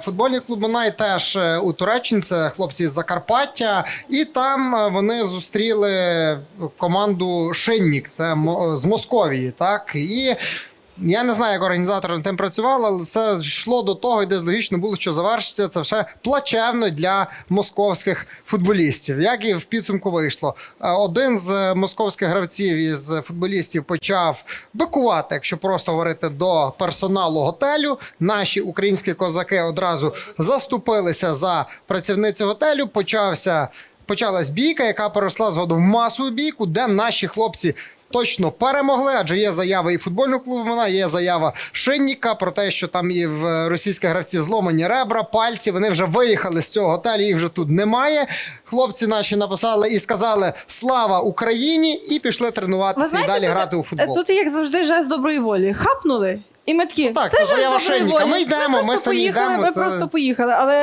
Футбольний клуб Монай теж е, у Туреччині, це хлопці з Закарпаття, і там е, вони зустріли команду Шиннік, це з Московії. Так і я не знаю, як організатори над тим працювали, але все йшло до того, і десь логічно було, що завершиться це все плачевно для московських футболістів. Як і в підсумку вийшло. Е, Один з е, московських гравців із футболістів почав бикувати, якщо просто говорити до персоналу готелю. Наші українські козаки одразу заступилися за працівницю готелю. Почався почалась бійка, яка переросла згодом в масову бійку, де наші хлопці. Точно перемогли, адже є заяви і футбольного клубу Вона є заява Шинніка про те, що там і в російських гравців зломані ребра, пальці. Вони вже виїхали з цього готелю, їх вже тут немає. Хлопці наші написали і сказали Слава Україні! і пішли тренуватися і далі тут, грати у футбол. Тут, як завжди, жест доброї волі. Хапнули. І ми такі, Ну так, це заява Шенніка. Ми йдемо, ми самі поїхали, йдемо, Ми це- просто поїхали. Але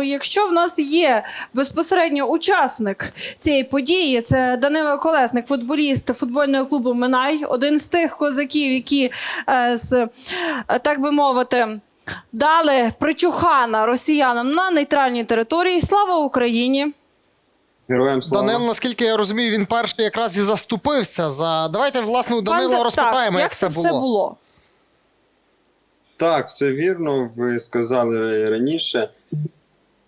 е, якщо в нас є безпосередньо учасник цієї події, це Данило Колесник, футболіст футбольного клубу Минай, один з тих козаків, які е, з, е, так би мовити. Дали причухана росіянам на нейтральній території. Слава Україні! Героям слава. Данило, наскільки я розумію, він перший якраз і заступився за. Давайте власне у Данила розпитаємо, так, як, це це було. все було. Так, все вірно. Ви сказали раніше,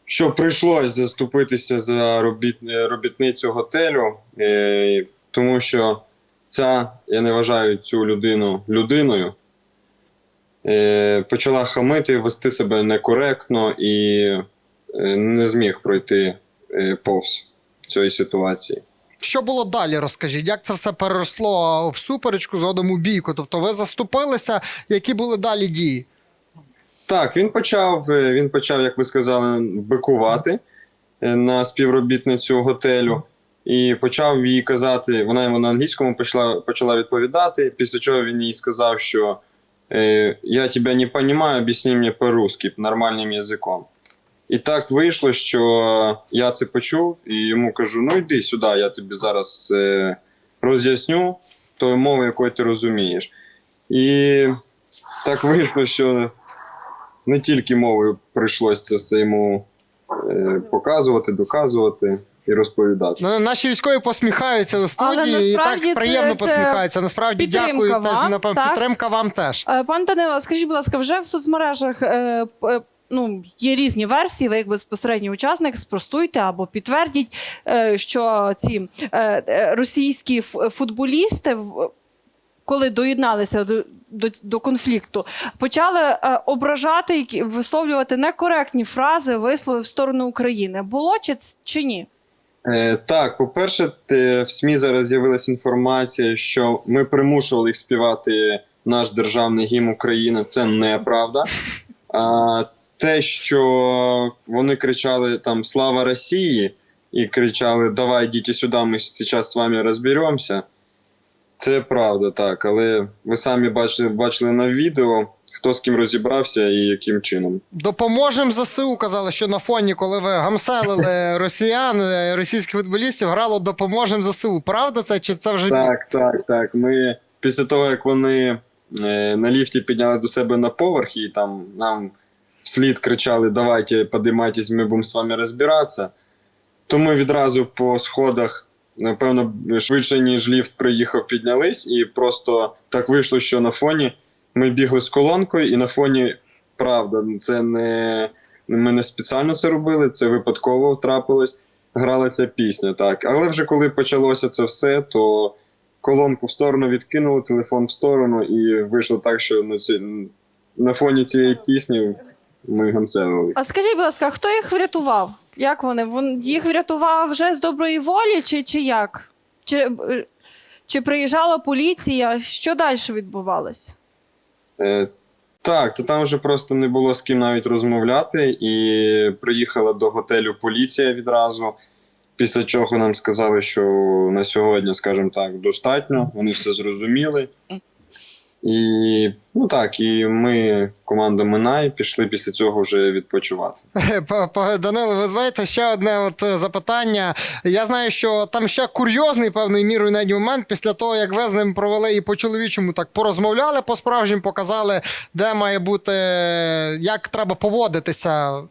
що прийшлось заступитися за робіт... робітницю готелю, е, тому що ця, я не вважаю цю людину людиною. Е, почала хамити, вести себе некоректно і е, не зміг пройти е, повз цієї ситуації. Що було далі? Розкажіть, як це все переросло в суперечку згодом у бійку? Тобто ви заступилися, які були далі дії? Так, він почав, е, він почав, як ви сказали, бикувати е, на співробітницю готелю і почав їй казати, вона йому на англійському почала, почала відповідати, після чого він їй сказав, що е, я тебе не розумію, об'ясни мені по-русски, нормальним язиком. І так вийшло, що я це почув і йому кажу: ну йди сюди, я тобі зараз е, роз'ясню тою мовою, якою ти розумієш. І так вийшло, що не тільки мовою прийшлось це все йому е, показувати, доказувати і розповідати. Ну, Наші військові посміхаються у студії і так приємно це- це посміхаються. Насправді дякую теж вам, напевно, так? підтримка вам теж. Е, Пан Данило, скажіть, будь ласка, вже в соцмережах е, е, ну, є різні версії, ви як безпосередній учасник, спростуйте або підтвердіть, е, що ці е, е, російські футболісти. Коли доєдналися до, до, до конфлікту, почали е, ображати і висловлювати некоректні фрази, вислови в сторону України. Було чи, чи ні? Е, так, по-перше, в СМІ зараз з'явилася інформація, що ми примушували їх співати наш державний гімн України. Це неправда. А те, що вони кричали там Слава Росії і кричали Давай, йдіть сюди, ми зараз з вами розберемося. Це правда, так. Але ви самі бачили, бачили на відео, хто з ким розібрався і яким чином. Допоможемо ЗСУ. Казали, що на фоні, коли ви гамселили росіян, е, російських футболістів, грало допоможемо ЗСУ. Правда це чи це вже? Так, так, так. Ми після того, як вони е, на ліфті підняли до себе на поверх і там нам вслід кричали: Давайте подимайтесь, ми будемо з вами розбиратися. То ми відразу по сходах, напевно, швидше, ніж ліфт приїхав, піднялись, і просто так вийшло, що на фоні ми бігли з колонкою, і на фоні правда, це не ми не спеціально це робили, це випадково трапилось. Грала ця пісня, так. Але вже коли почалося це все, то колонку в сторону відкинули, телефон в сторону, і вийшло так, що на, ці, на фоні цієї пісні ми гамселили. А скажіть, будь ласка, хто їх врятував? Як вони? Вон їх врятував вже з доброї волі, чи, чи як? Чи, чи приїжджала поліція? Що далі відбувалося? Е, так, то там вже просто не було з ким навіть розмовляти, і приїхала до готелю поліція відразу. Після чого нам сказали, що на сьогодні, скажімо так, достатньо, вони все зрозуміли. І ну так, і ми, команда Минай, пішли після цього вже відпочивати. П- Данило, ви знаєте, ще одне от е, запитання. Я знаю, що там ще курйозний певною мірою навіть момент після того, як ви з ним провели і по-чоловічому так порозмовляли по-справжньому, показали, де має бути, як треба поводитися.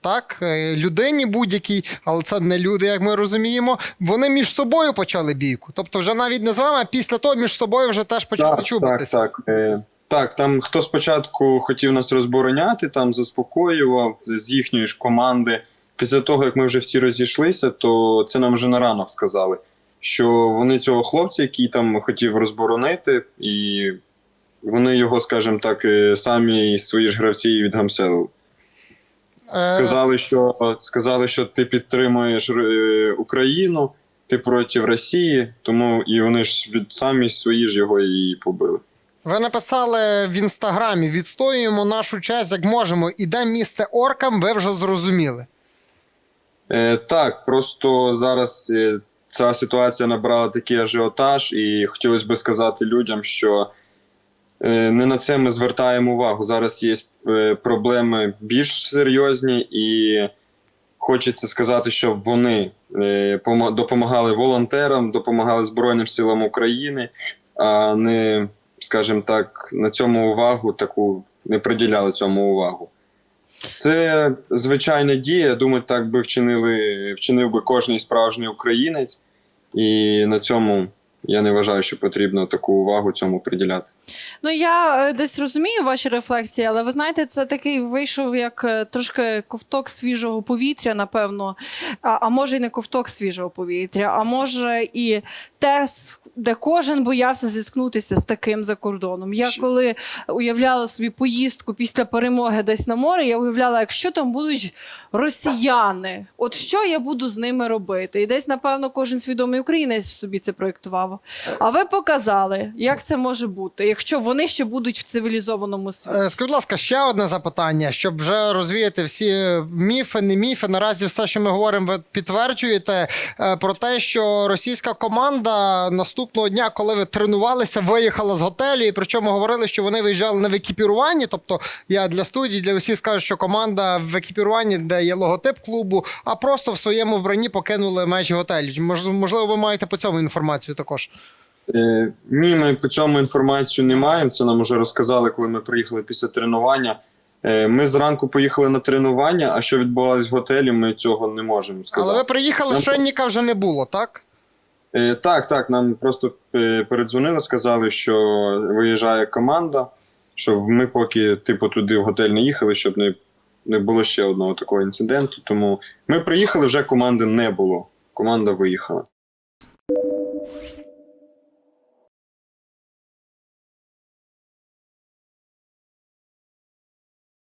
Так, е, людині будь-якій, але це не люди, як ми розуміємо. Вони між собою почали бійку. Тобто, вже навіть не з вами, а після того між собою вже теж почали так, так, чубитися. так. Е, так, там хто спочатку хотів нас розбороняти, там заспокоював з їхньої ж команди. Після того, як ми вже всі розійшлися, то це нам вже на ранок сказали, що вони цього хлопця, який там хотів розборонити, і вони його, скажімо так, е, самі свої ж гравці відгамселили. Е, Сказали, що сказали, що ти підтримуєш е, Україну, ти проти Росії, тому і вони ж від самі свої ж його і побили. Ви написали в інстаграмі: відстоюємо нашу честь як можемо, і де місце оркам, ви вже зрозуміли. Е, так, просто зараз е, ця ситуація набрала такий ажіотаж, і хотілося би сказати людям, що не на це ми звертаємо увагу. Зараз є е, проблеми більш серйозні, і хочеться сказати, щоб вони е, допомагали волонтерам, допомагали Збройним силам України, а не, скажімо так, на цьому увагу таку не приділяли цьому увагу. Це звичайна дія. Я думаю, так би вчинили, вчинив би кожний справжній українець, і на цьому я не вважаю, що потрібно таку увагу цьому приділяти. Ну я е, десь розумію ваші рефлексії, але ви знаєте, це такий вийшов як е, трошки ковток свіжого повітря, напевно. А, а може, і не ковток свіжого повітря, а може і те, де кожен боявся зіткнутися з таким за кордоном. Я коли уявляла собі поїздку після перемоги десь на море, я уявляла, якщо там будуть росіяни, от що я буду з ними робити? І десь, напевно, кожен свідомий українець собі це проєктував. А ви показали, як це може бути, якщо вони ще будуть в цивілізованому світі. Е, Скажіть, будь ласка, ще одне запитання, щоб вже розвіяти всі міфи, не міфи. Наразі все, що ми говоримо, ви підтверджуєте е, про те, що російська команда наступного дня, коли ви тренувалися, виїхала з готелю. І причому говорили, що вони виїжджали не в екіпіруванні. Тобто я для студії, для усіх скажу, що команда в екіпіруванні, де є логотип клубу, а просто в своєму вбранні покинули межі готелю. Можливо, ви маєте по цьому інформацію також. Е, ні, ми по цьому інформацію не маємо. Це нам вже розказали, коли ми приїхали після тренування. Е, ми зранку поїхали на тренування, а що відбувалось в готелі, ми цього не можемо сказати. Але ви приїхали, Шенніка вже не було, так? Е, так, так, нам просто е, передзвонили, сказали, що виїжджає команда, щоб ми поки типу туди в готель не їхали, щоб не, не було ще одного такого інциденту. Тому ми приїхали, вже команди не було. Команда виїхала.